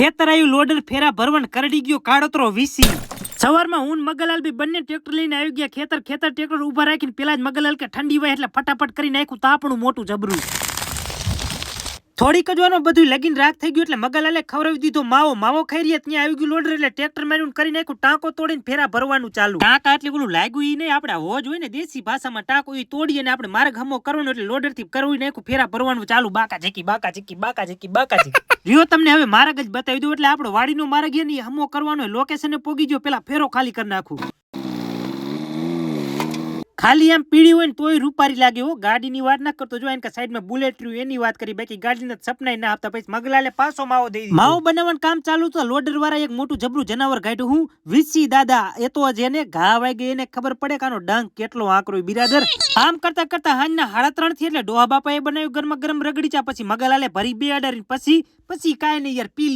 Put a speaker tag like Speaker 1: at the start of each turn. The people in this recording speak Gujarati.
Speaker 1: ખેતર આવ્યું લોડર ફેરા ભરવણ કરડી ગયો, કાળોતરો વીસી સવારમાં હું મગલાલ બી બંને ટ્રેક્ટર લઈને આવી ગયા. ખેતર ખેતર ટ્રેક્ટર ઊભા રાખીને પેલા જ મગલાલ કે ઠંડી હોય એટલે ફટાફટ કરી નાખ્યું, તાપણું મોટું જબરું. થોડીક જ વાનો બધું લગીન રાખ થઈ ગયું એટલે મગલાલે ખવડાવી દીધો માવો. માવો ખાઈ રહ્યા, ત્યાં આવી ગયું લોડર એટલે ટ્રેક્ટર માર્યું કરી નાખ્યું, ટાંકો તોડીને ફેરા ભરવાનું ચાલુ. ટાંકા એટલે પેલું લાગ્યું એ નહીં, આપણે હોજ હોય ને દેશી ભાષામાં ટાંકો ઈ તોડી અને આપણે માર્ગ હમો કરવાનો એટલે લોડરથી કરવું નાખ્યું, ફેરા ભરવાનું ચાલુ. બાકા ઝીકી બાકા ઝીકી બાકા ઝીકી બાકા ઝીકી. રહ્યો તમને હવે માર્ગ જ બતાવી દઉં, એટલે આપણો વાડીનો માર્ગ એ નહીં હમો કરવાનો લોકેશન પોગી ગયો, પેલા ફેરો ખાલી કરી નાખું. ખાલી આમ પીળી હોય ને તોય રૂપારી લાગે હો. ગાડીની વાત ના કરતો. જો એને કે સાઈડમાં બુલેટ રહ્યું, એની વાત કરી. બાકી ગાડીના સપનાય ના આપતા. પછી મગલાલે પાછો માવો દઈ. માવો બનાવવાનું કામ ચાલુ તો લોડર વાળા એક મોટું જબરું જનાવર કાઢ્યું. હું, વિસી દાદા, એ તો જેને ઘા વાગે એને ખબર પડે કે આનો કેટલો આકરો બિરાદર, આમ કરતા કરતા હાંજના હાડા ત્રણથી એટલે ડોહા બાપાએ બનાવ્યું ગરમા ગરમ રગડી ચા. પછી મગલાલે ભરી બે અડારી પછી પછી કાંઈ નહીં યાર, પી.